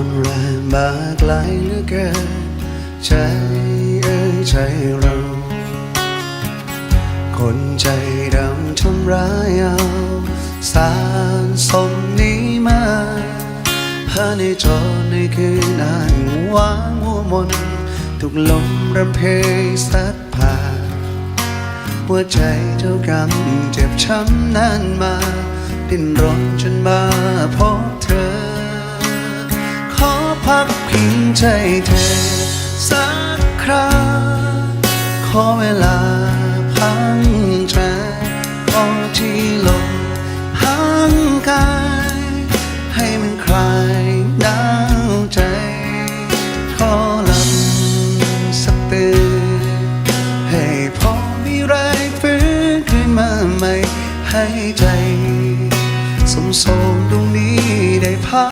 อนแรงบากไหลเหลือเกินใจเอ้ยใจเรา คนใจดำทำร้ายเอาสารสมนี้มาหาในจอในคืนนานวางหัวมนทุกลมรำเพยสัดผ่านหัวใจเจ้ากรรมเจ็บช้ำนานมา ดิ้นรนจนมาพบเธอขอ พักพิงใจเธอ สักคราขอเวลาพังใจขอที่ลมห่างกาย ให้มันคลายหนาวใจ ขอลำสักเตือนให้พอมีแรงฟื้นขึ้นมาใหม่ให้ใจ สมโสมตรงนี้ได้พัก